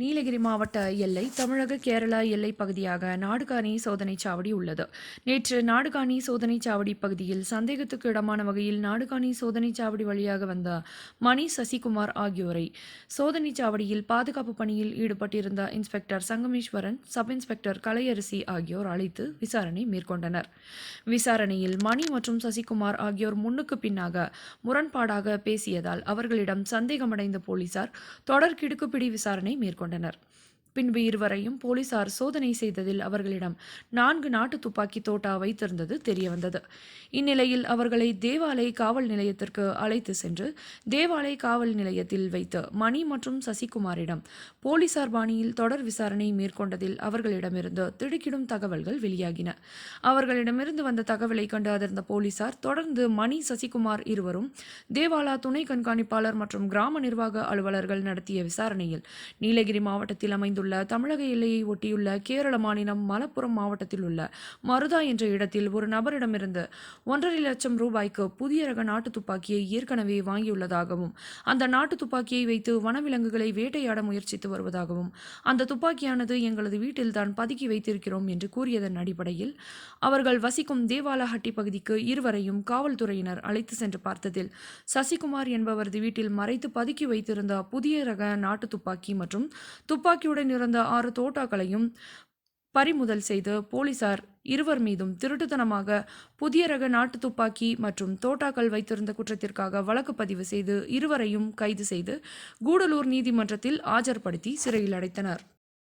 நீலகிரி மாவட்ட எல்லை தமிழக கேரளா எல்லை பகுதியாக நாடுகாணி சோதனைச் சாவடி உள்ளது. நேற்று நாடுகாணி சோதனைச் சாவடி பகுதியில் சந்தேகத்துக்கு இடமான வகையில் நாடுகாணி சோதனைச் சாவடி வழியாக வந்த மணி சசிகுமார் ஆகியோரை சோதனைச் சாவடியில் பாதுகாப்பு பணியில் ஈடுபட்டிருந்த inspector Sangameswaran sub inspector Kalaiyarasi ஆகியோர் அழைத்து விசாரணை மேற்கொண்டனர். விசாரணையில் மணி மற்றும் சசிகுமார் ஆகியோர் முன்னுக்கு பின்னாக முரண்பாடாக பேசியதால் அவர்களிடம் சந்தேகமடைந்த போலீசார் தொடர் கிடுக்குப்பிடி விசாரணை மேற்கொண்டனர். கொண்டனர். பின்பு இருவரையும் போலீசார் சோதனை செய்ததில் அவர்களிடம் நான்கு நாட்டு துப்பாக்கி தோட்டா வைத்திருந்தது தெரியவந்தது. இந்நிலையில் அவர்களை தேவாலை காவல் நிலையத்திற்கு அழைத்து சென்று தேவாலை காவல் நிலையத்தில் வைத்து மணி மற்றும் சசிகுமாரிடம் போலீசார் பாணியில் தொடர் விசாரணை மேற்கொண்டதில் அவர்களிடமிருந்து திடுக்கிடும் தகவல்கள் வெளியாகின. அவர்களிடமிருந்து வந்த தகவலை கண்டு அதிர்ந்த போலீசார் தொடர்ந்து மணி சசிகுமார் இருவரும் தேவாலா துணை கண்காணிப்பாளர் மற்றும் கிராம நிர்வாக அலுவலர்கள் நடத்திய விசாரணையில் நீலகிரி மாவட்டத்தில் அமைந்த அமைந்துள்ள தமிழக எல்லையை ஒட்டியுள்ள கேரள மாநிலம் மலப்புரம் மாவட்டத்தில் உள்ள மருதா என்ற இடத்தில் ஒரு நபரிடமிருந்து ஒன்றரை லட்சம் ரூபாய்க்கு புதிய ரக நாட்டு துப்பாக்கியை ஏற்கனவே வாங்கியுள்ளதாகவும் அந்த நாட்டு துப்பாக்கியை வைத்து வனவிலங்குகளை வேட்டையாட முயற்சித்து வருவதாகவும் அந்த துப்பாக்கியானது எங்களது வீட்டில் தான் பதுக்கி வைத்திருக்கிறோம் என்று கூறியதன் அடிப்படையில் அவர்கள் வசிக்கும் தேவாலஹட்டி பகுதிக்கு இருவரையும் காவல்துறையினர் அழைத்து சென்று பார்த்ததில் சசிகுமார் என்பவரது வீட்டில் மறைத்து பதுக்கி வைத்திருந்த புதிய ரக நாட்டு துப்பாக்கி மற்றும் துப்பாக்கியுடன் இருந்த ஆறு தோட்டாக்களையும் பறிமுதல் செய்து போலீசார் இருவர் மீதும் திருட்டுத்தனமாக புதிய ரக நாட்டு துப்பாக்கி மற்றும் தோட்டாக்கள் வைத்திருந்த குற்றத்திற்காக வழக்கு பதிவு செய்து இருவரையும் கைது செய்து கூடலூர் நீதிமன்றத்தில் ஆஜர்படுத்தி சிறையில் அடைத்தனர்.